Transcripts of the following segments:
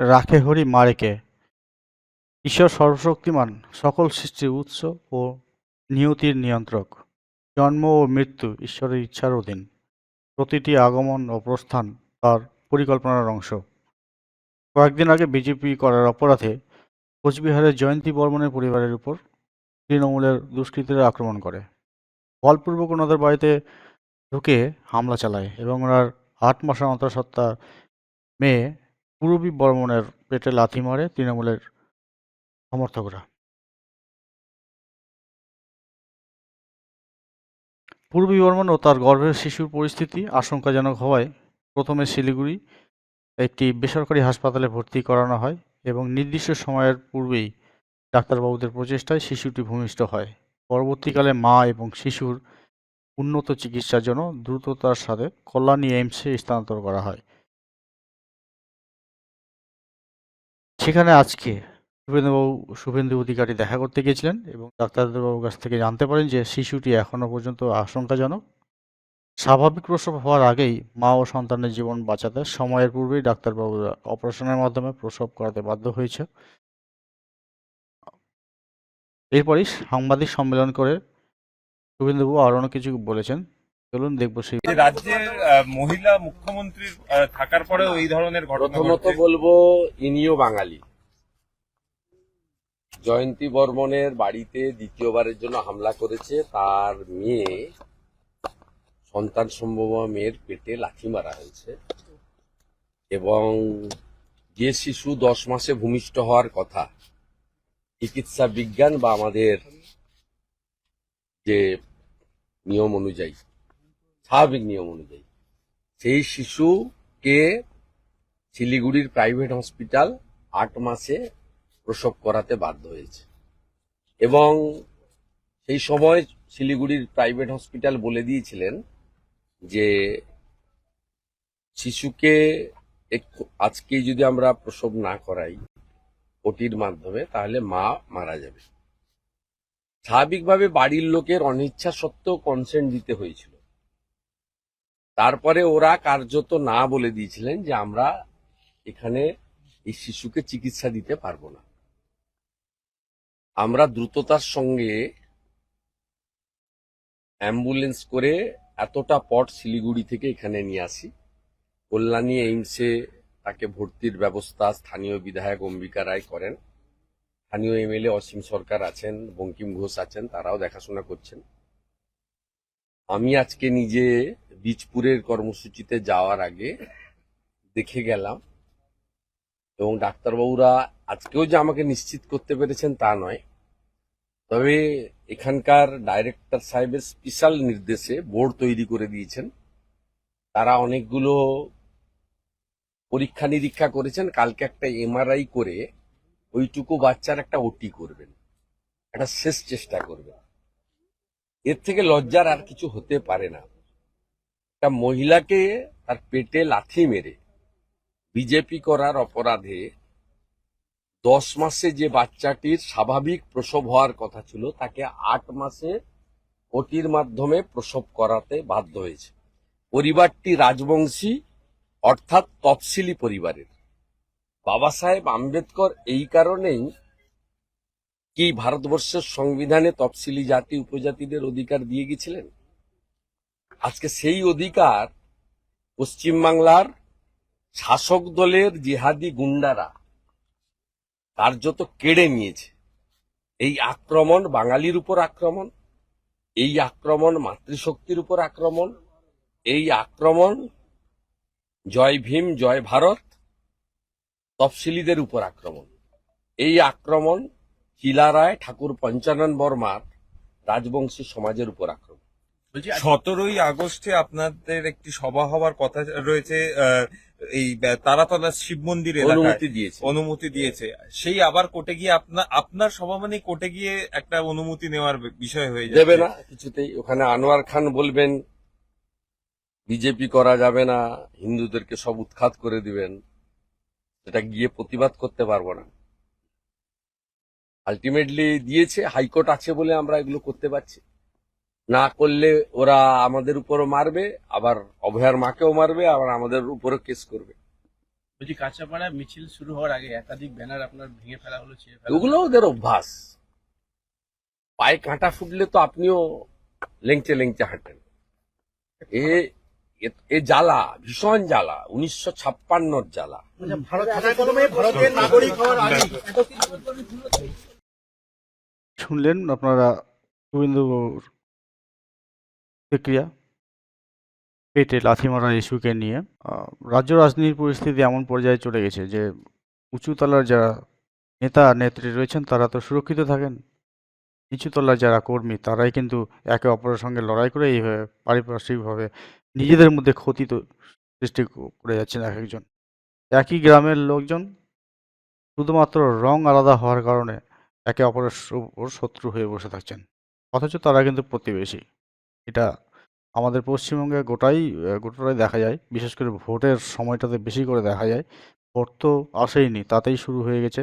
রাখে হরি মারেকে। ঈশ্বর সর্বশক্তিমান, সকল সৃষ্টির উৎস ও নিয়তির নিয়ন্ত্রক। জন্ম ও মৃত্যু ঈশ্বরের ইচ্ছার অধীন। প্রতিটি আগমন ও প্রস্থান তার পরিকল্পনার অংশ। কয়েকদিন আগে বিজেপি করার অপরাধে কোচবিহারের জয়ন্তী বর্মনের পরিবারের উপর তৃণমূলের দুষ্কৃতীরা আক্রমণ করে। বলপূর্বক ওনাদের বাড়িতে ঢুকে হামলা চালায় এবং ওনার আট মাসের অন্তঃসত্ত্বা মেয়ে পূরবী বর্মনের পেটে লাথি মারে তৃণমূলের সমর্থকরা। পূর্বী বর্মন ও তার গর্ভের শিশুর পরিস্থিতি আশঙ্কাজনক হওয়ায় প্রথমে শিলিগুড়ি একটি বেসরকারি হাসপাতালে ভর্তি করানো হয় এবং নির্দিষ্ট সময়ের পূর্বেই ডাক্তারবাবুদের প্রচেষ্টায় শিশুটি ভূমিষ্ঠ হয়। পরবর্তীকালে মা এবং শিশুর উন্নত চিকিৎসার জন্য দ্রুততার সাথে কল্যাণী এইমসে স্থানান্তর করা হয়। সেখানে আজকে শুভেন্দুবাবু শুভেন্দু অধিকারী দেখা করতে গিয়েছিলেন এবং ডাক্তারবাবুর কাছ থেকে জানতে পারেন যে শিশুটি এখনও পর্যন্ত আশঙ্কাজনক। স্বাভাবিক প্রসব হওয়ার আগেই মা ও সন্তানের জীবন বাঁচাতে সময়ের পূর্বেই ডাক্তারবাবুরা অপারেশনের মাধ্যমে প্রসব করাতে বাধ্য হয়েছে। এরপরই সাংবাদিক সম্মেলন করে শুভেন্দুবাবু আরও কিছু বলেছেন। চলুন দেখব সেই যে রাজ্যের মহিলা মুখ্যমন্ত্রীর আহ, থাকার পরেও এই ধরনের ঘটনা প্রথমত বলব ইনিও বাঙালি। জয়ন্তী বর্মনের বাড়িতে দ্বিতীয়বারের জন্য হামলা করেছে তার মেয়ে। সন্তান সম্ভব মেয়ের পেটে লাথি মারা হয়েছে। এবং যে শিশু দশ মাসে ভূমিষ্ঠ হওয়ার কথা চিকিৎসা বিজ্ঞান বা আমাদের যে নিয়ম অনুযায়ী স্বাভাবিক নিয়ম অনুযায়ী। সেই শিশুকে শিলিগুড়ির প্রাইভেট হসপিটাল আট মাসে প্রসব করাতে বাধ্য হয়েছে। এবং সেই সময় শিলিগুড়ির প্রাইভেট হসপিটাল বলে দিয়েছিলেন যে, শিশুকে আজকেই যদি আমরা প্রসব না করাই ওটির মাধ্যমে, তাহলে মা মারা যাবে। স্বাভাবিকভাবে বাড়ির লোকের অনিচ্ছা সত্ত্বেও কনসেন্ট দিতে হয়েছিল। তারপরে ওরা কার্যত না বলে দিয়েছিলেন যে আমরা এখানে এই শিশুকে চিকিৎসা দিতে পারব না। আমরা দ্রুততার সঙ্গে অ্যাম্বুলেন্স করে এতটা পট শিলিগুড়ি থেকে এখানে নিয়ে আসি। কল্যাণী এইমসে তাকে ভর্তির ব্যবস্থা স্থানীয় বিধায়ক অম্বিকা রায় করেন। স্থানীয় এমএলএ অসীম সরকার আছেন, বঙ্কিম ঘোষ আছেন, তারাও দেখাশোনা করছেন। আমি আজকে নিজে বীজপুরের কর্মসূচিতে যাওয়ার আগে দেখে গেলাম এবং ডাক্তারবাবুরা আজকেও যে আমাকে নিশ্চিত করতে পেরেছেন তা নয়। তবে এখানকার ডাইরেক্টর সাহেবের স্পেশাল নির্দেশে বোর্ড তৈরি করে দিয়েছেন। তারা অনেকগুলো পরীক্ষা নিরীক্ষা করেছেন। কালকে একটা এমআরআই করে ওইটুকু বাচ্চার একটা ওটি করবেন। একটা শেষ চেষ্টা করবেন। এর থেকে লজ্জার আর কিছু হতে পারে না। একটা মহিলাকে তার পেটে লাথি মেরে বিজেপি করার অপরাধে দশ মাসে যে বাচ্চাটির স্বাভাবিক প্রসব হওয়ার কথা ছিল, তাকে আট মাসে ওটির মাধ্যমে প্রসব করাতে বাধ্য হয়েছে। পরিবারটি রাজবংশী, অর্থাৎ তফসিলি পরিবারের। বাবা সাহেব আম্বেদকর এই কারণেই কি ভারতবর্ষের সংবিধানে তফসিলি জাতি উপজাতিদের অধিকার দিয়ে গেছিলেন? আজকে সেই অধিকার পশ্চিমবাংলার শাসক দলের জিহাদি গুন্ডারা কার্যত কেড়ে নিয়েছে। এই আক্রমণ, বাঙালির উপর আক্রমণ, এই আক্রমণ, মাতৃশক্তির উপর আক্রমণ, এই আক্রমণ, জয় ভীম, জয় ভারত, তফসিলিদের উপর আক্রমণ। এই আক্রমণ চিলা রায় ঠাকুর পঞ্চানন বর্মার রাজবংশী সমাজের উপর আক্রমণ। সতেরোই আগস্টে আপনাদের একটি সভা হওয়ার কথা রয়েছে আহ, এই তারাতলা শিব মন্দির অনুমতি দিয়েছে। অনুমতি দিয়েছে। সেই আবার কোর্টে গিয়ে আপনার আপনার সভা মানে কোর্টে গিয়ে একটা অনুমতি নেওয়ার বিষয় হয়ে যাবে না কিছুতেই। ওখানে আনোয়ার খান বলবেন বিজেপি করা যাবে না হিন্দুদেরকে সব উৎখাত করে দিবেন। সেটা গিয়ে প্রতিবাদ করতে পারব না। আলটিমেটলি দিয়েছে হাইকোর্ট আছে বলে আমরা এগুলো করতে পারছি। না করলে ওরা আমাদের উপরও মারবে আবার অভয়ার মাকেও মারবে আবার আমাদের উপরও কেস করবে। বলছি কাঁচাপাড়া মিছিল শুরু হওয়ার আগে একাধিক ব্যানার আপনার ভেঙে ফেলা হলো ওগুলো ওদের অভ্যাস। পায়ে কাঁটা ফুটলে তো আপনিও লেংচে লেংচে হাঁটেন এ এ- জ্বালা ভীষণ জ্বালা উনিশশো ছাপ্পান্নর জ্বালা। কলমে ভারতের নাগরিক হওয়ার আগে শুনলেন আপনারা গোবিন্দবাবুর প্রতিক্রিয়া? পেটে লাথি মারার ইস্যুকে নিয়ে। রাজ্য রাজনীতির পরিস্থিতি এমন পর্যায়ে চলে গেছে যে উঁচুতলার যারা নেতা নেত্রী রয়েছেন তারা তো সুরক্ষিত থাকেন। নিচুতলার যারা কর্মী তারাই কিন্তু একে অপরের সঙ্গে লড়াই করে এইভাবে পারিপার্শ্বিকভাবে নিজেদের মধ্যে ক্ষতি তো সৃষ্টি করে যাচ্ছেন এক একজন একই গ্রামের লোকজন শুধুমাত্র রং আলাদা হওয়ার কারণে একে অপরের ওপর শত্রু হয়ে বসে থাকছেন। অথচ তারা কিন্তু প্রতিবেশী। এটা আমাদের পশ্চিমবঙ্গে গোটাই গোটাটাই দেখা যায়। বিশেষ করে ভোটের সময়টাতে বেশি করে দেখা যায়। ভোট তো আসেইনি, তাতেই শুরু হয়ে গেছে।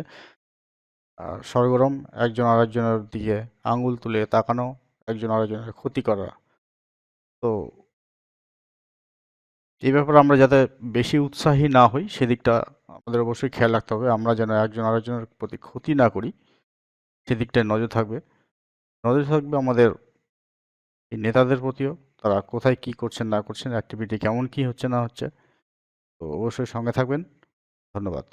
আর সরগরম, একজন আরেকজনের দিকে আঙুল তুলে তাকানো, একজন আরেকজনের ক্ষতি করা। তো এই ব্যাপারে আমরা যাতে বেশি উৎসাহী না হই, সেদিকটা আমাদের অবশ্যই খেয়াল রাখতে হবে। আমরা যেন একজন আরেকজনের প্রতি ক্ষতি না করি। সেদিকটায় নজর থাকবে। নজর থাকবে আমাদের এই নেতাদের প্রতিও, তারা কোথায় কি করছেন, না করছেন অ্যাক্টিভিটি কেমন, কি হচ্ছে, না হচ্ছে, তো অবশ্যই সঙ্গে থাকবেন। ধন্যবাদ।